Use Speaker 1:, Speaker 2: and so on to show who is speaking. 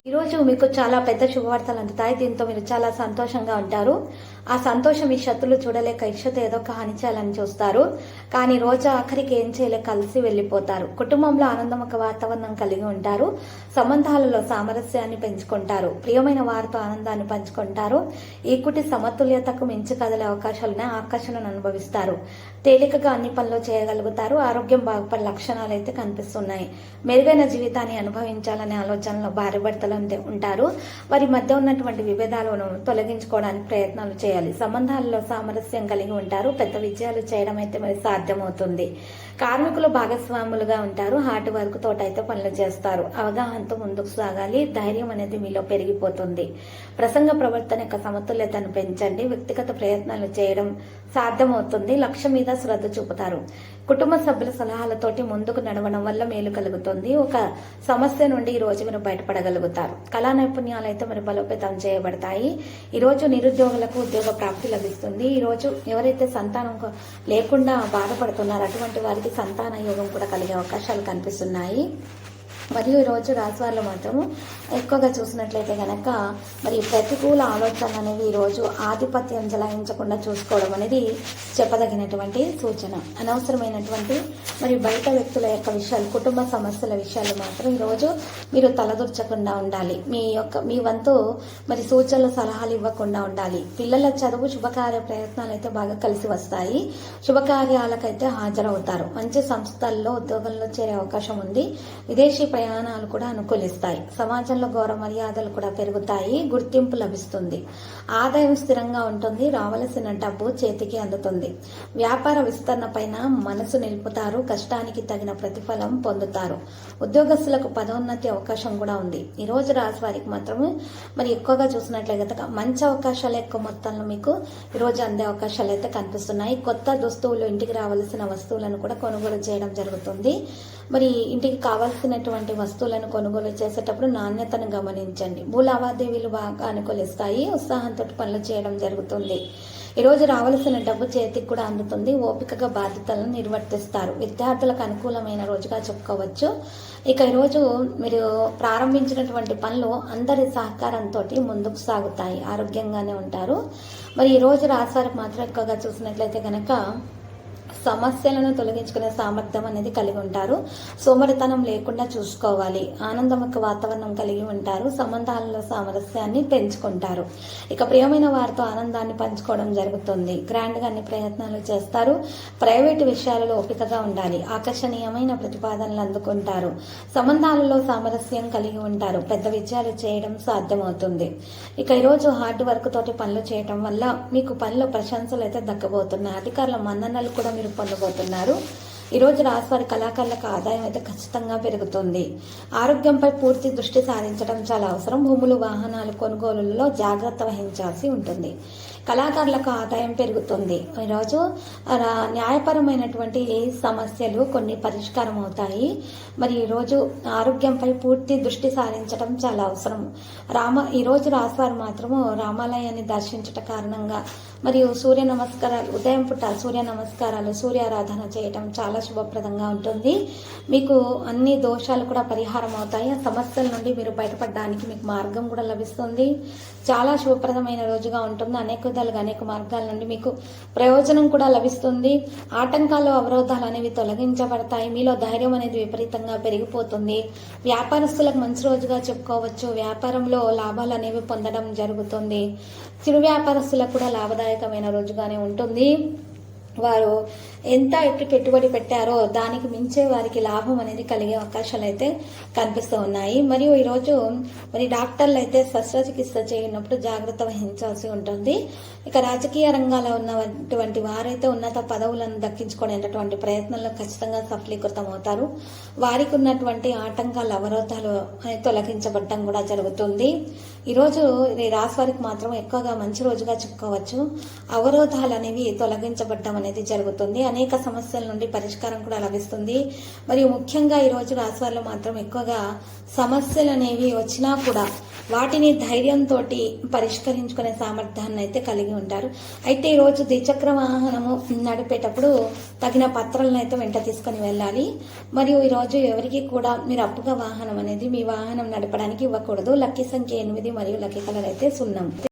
Speaker 1: ఈరోజు మీకు చాలా పెద్ద శుభవార్తలు అందుతాయి. దీంతో మీరు చాలా సంతోషంగా ఉంటారు. ఆ సంతోషం ఈ శత్రులు చూడలేక ఇష్యత ఏదో ఒక హాని చేయాలని చూస్తారు. కానీ రోజు ఆఖరికి ఏం చేయలేక కలిసి వెళ్ళిపోతారు. కుటుంబంలో ఆనందం ఒక వాతావరణం కలిగి ఉంటారు. సంబంధాలలో సామరస్యాన్ని పెంచుకుంటారు. ప్రియమైన వారితో ఆనందాన్ని పంచుకుంటారు. ఈకుటి సమతుల్యతకు మించి కదలే అవకాశాలనే ఆకర్షణను అనుభవిస్తారు. తేలికగా అన్ని పనులు చేయగలుగుతారు. ఆరోగ్యం బాగుపడే లక్షణాలు అయితే కనిపిస్తున్నాయి. మెరుగైన జీవితాన్ని అనుభవించాలనే ఆలోచనలో భార్య భర్తలు ఉంటారు. వారి మధ్య ఉన్నటువంటి విభేదాలను తొలగించుకోవడానికి ప్రయత్నాలు చేయాలి. సంబంధాలలో సామరస్యం కలిగి ఉంటారు. పెద్ద విజయాలు చేయడం అయితే మరి సాధ్యమవుతుంది. కార్మికులు భాగస్వాములుగా ఉంటారు. హార్డ్ వర్క్ తోట అయితే పనులు చేస్తారు. అవగాహనతో ముందుకు సాగాలి. ధైర్యం అనేది మీలో పెరిగిపోతుంది. ప్రసంగ ప్రవర్తన యొక్క సమతుల్యతను పెంచండి. వ్యక్తిగత ప్రయత్నాలు చేయడం సాధ్యమవుతుంది. లక్ష్యం మీద శ్రద్ధ చూపుతారు. కుటుంబ సభ్యుల సలహాలతోటి ముందుకు నడవడం వల్ల మేలు కలుగుతుంది. ఒక సమస్య నుండి ఈ రోజు మీరు బయటపడగలుగుతారు. కళా నైపుణ్యాలు అయితే మరి బలోపేతం చేయబడతాయి. ఈరోజు నిరుద్యోగులకు ఉద్యోగ ప్రాప్తి లభిస్తుంది. ఈరోజు ఎవరైతే సంతానం లేకుండా బాధపడుతున్నారో అటువంటి వారికి సంతాన యోగం కూడా కలిగే అవకాశాలు కనిపిస్తున్నాయి. మరియు ఈ రోజు రాశివారిలో మాత్రము ఎక్కువగా చూసినట్లయితే కనుక మరి ప్రతికూల ఆలోచనలు అనేవి ఈ రోజు ఆధిపత్యం జలాయించకుండా చూసుకోవడం అనేది చెప్పదగినటువంటి సూచన. అనవసరమైనటువంటి మరి బయట వ్యక్తుల యొక్క విషయాలు కుటుంబ సమస్యల విషయాలు మాత్రం ఈరోజు మీరు తలదూర్చకుండా ఉండాలి. మీ యొక్క మీ వంతు మరి సూచనలు సలహాలు ఇవ్వకుండా ఉండాలి. పిల్లల చదువు శుభకార్య ప్రయత్నాలు అయితే బాగా కలిసి వస్తాయి. శుభకార్యాలకైతే హాజరవుతారు. మంచి సంస్థల్లో ఉద్యోగంలో చేరే అవకాశం ఉంది. విదేశీ ప్రయాణాలు కూడా అనుకూలిస్తాయి. సమాజంలో గౌరవ మర్యాదలు కూడా పెరుగుతాయి. గుర్తింపు లభిస్తుంది. ఆదాయం స్థిరంగా ఉంటుంది. రావలసిన డబ్బు చేతికి అందుతుంది. వ్యాపార విస్తరణ పైన మనసు నిలుపుతారు. కష్టానికి తగిన ప్రతిఫలం పొందుతారు. ఉద్యోగస్తులకు పదోన్నతి అవకాశం కూడా ఉంది. ఈ రోజు రాశి వారికి మాత్రమే మరి ఎక్కువగా చూసినట్లయితే మంచి అవకాశాలు ఎక్కువ మొత్తంలో మీకు ఈ రోజు అందే అవకాశాలు అయితే కనిపిస్తున్నాయి. కొత్త దుస్తువులు ఇంటికి రావాల్సిన వస్తువులను కూడా కొనుగోలు చేయడం జరుగుతుంది. మరి ఇంటికి కావాల్సినటువంటి వస్తువులను కొనుగోలు చేసేటప్పుడు నాణ్యతను గమనించండి. భూ లావాదేవీలు బాగా అనుకూలిస్తాయి. ఉత్సాహంతో పనులు చేయడం జరుగుతుంది. ఈరోజు రావాల్సిన డబ్బు చేతికి కూడా అందుతుంది. ఓపికగా బాధ్యతలను నిర్వర్తిస్తారు. విద్యార్థులకు అనుకూలమైన రోజుగా చెప్పుకోవచ్చు. ఇక ఈరోజు మీరు ప్రారంభించినటువంటి పనులు అందరి సహకారంతో ముందుకు సాగుతాయి. ఆరోగ్యంగానే ఉంటారు. మరి ఈరోజు రోజు మాత్రం ఎక్కువగా చూసినట్లయితే కనుక సమస్యలను తొలగించుకునే సామర్థ్యం అనేది కలిగి ఉంటారు. సోమరితనం లేకుండా చూసుకోవాలి. ఆనందముఖ వాతావరణం కలిగి ఉంటారు. సంబంధాలలో సామరస్యాన్ని పెంచుకుంటారు. ఇక ప్రియమైన వారితో ఆనందాన్ని పంచుకోవడం జరుగుతుంది. గ్రాండ్గా అన్ని ప్రయత్నాలు చేస్తారు. ప్రైవేటు విషయాలలో ఓపికగా ఉండాలి. ఆకర్షణీయమైన ప్రతిపాదనలు అందుకుంటారు. సంబంధాలలో సామరస్యం కలిగి ఉంటారు. పెద్ద విజయాలు చేయడం సాధ్యమవుతుంది. ఇక ఈరోజు హార్డ్ వర్క్ తోటి పనులు చేయడం వల్ల మీకు పనిలో ప్రశంసలు అయితే దక్కబోతున్నాయి. అధికారుల మన్ననలు కూడా మీరు పొందబోతున్నారు. ఈ రోజు రాశివారి కళాకారులకు ఆదాయం అయితే ఖచ్చితంగా పెరుగుతుంది. ఆరోగ్యంపై పూర్తి దృష్టి సారించడం చాలా అవసరం. భూములు వాహనాలు కొనుగోలులో జాగ్రత్త వహించాల్సి ఉంటుంది. కళాకారులకు ఆదాయం పెరుగుతుంది. ఈరోజు రా- న్యాయపరమైనటువంటి సమస్యలు కొన్ని పరిష్కారం అవుతాయి మరి ఈరోజు ఆరోగ్యంపై పూర్తి దృష్టి సారించడం చాలా అవసరం. రామ ఈరోజు రాశివారు మాత్రము రామాలయాన్ని దర్శించట కారణంగా మరియు సూర్య నమస్కారాలు ఉదయం పుట్ట సూర్య నమస్కారాలు సూర్యారాధన చేయటం చాలా శుభప్రదంగా ఉంటుంది. మీకు అన్ని దోషాలు కూడా పరిహారం అవుతాయి ఆ సమస్యల నుండి మీరు బయటపడడానికి మీకు మార్గం కూడా లభిస్తుంది. చాలా శుభప్రదమైన రోజుగా ఉంటుంది. అనేక విధాలుగా అనేక మార్గాల నుండి మీకు ప్రయోజనం కూడా లభిస్తుంది. ఆటంకాలు అవరోధాలు అనేవి తొలగించబడతాయి. మీలో ధైర్యం అనేది విపరీతంగా పెరిగిపోతుంది. వ్యాపారస్తులకు మంచి రోజుగా చెప్పుకోవచ్చు. వ్యాపారంలో లాభాలు అనేవి పొందడం జరుగుతుంది. చిరు వ్యాపారస్తులకు కూడా లాభదాయకమైన రోజుగానే ఉంటుంది. వారు ఎంత ఎప్పుడు పెట్టుబడి పెట్టారో దానికి మించే వారికి లాభం అనేది కలిగే అవకాశాలు అయితే కనిపిస్తూ ఉన్నాయి. మరియు ఈరోజు మరి డాక్టర్లు అయితే శస్త్రచికిత్స చేయనప్పుడు జాగ్రత్త వహించాల్సి ఉంటుంది. ఇక రాజకీయ రంగాల్లో ఉన్నటువంటి వారైతే ఉన్నత పదవులను దక్కించుకునేటటువంటి ప్రయత్నంలో ఖచ్చితంగా సఫలీకృతం అవుతారు. వారికి ఉన్నటువంటి ఆటంకాలు అవరోధాలు తొలగించబడటం కూడా జరుగుతుంది. ఈరోజు ఈ రాశి వారికి మాత్రం ఎక్కువగా మంచి రోజుగా చెప్పుకోవచ్చు. అవరోధాలు అనేవి తొలగించబడ్డం అనేది జరుగుతుంది. అనేక సమస్యల నుండి పరిష్కారం కూడా లభిస్తుంది. మరియు ముఖ్యంగా ఈ రోజు రాశి మాత్రం ఎక్కువగా సమస్యలు అనేవి వచ్చినా కూడా వాటిని ధైర్యంతో పరిష్కరించుకునే సామర్థ్యాన్ని అయితే కలిగి ఉంటారు. అయితే ఈ రోజు ద్విచక్ర వాహనము నడిపేటప్పుడు తగిన పత్రాలను అయితే వెంట తీసుకొని వెళ్ళాలి. మరియు ఈ రోజు ఎవరికి కూడా మీరు అప్పుగా వాహనం అనేది మీ వాహనం నడపడానికి ఇవ్వకూడదు. లక్కీ సంఖ్య ఎనిమిది మరియు లక్కీ కలర్ అయితే సున్నం.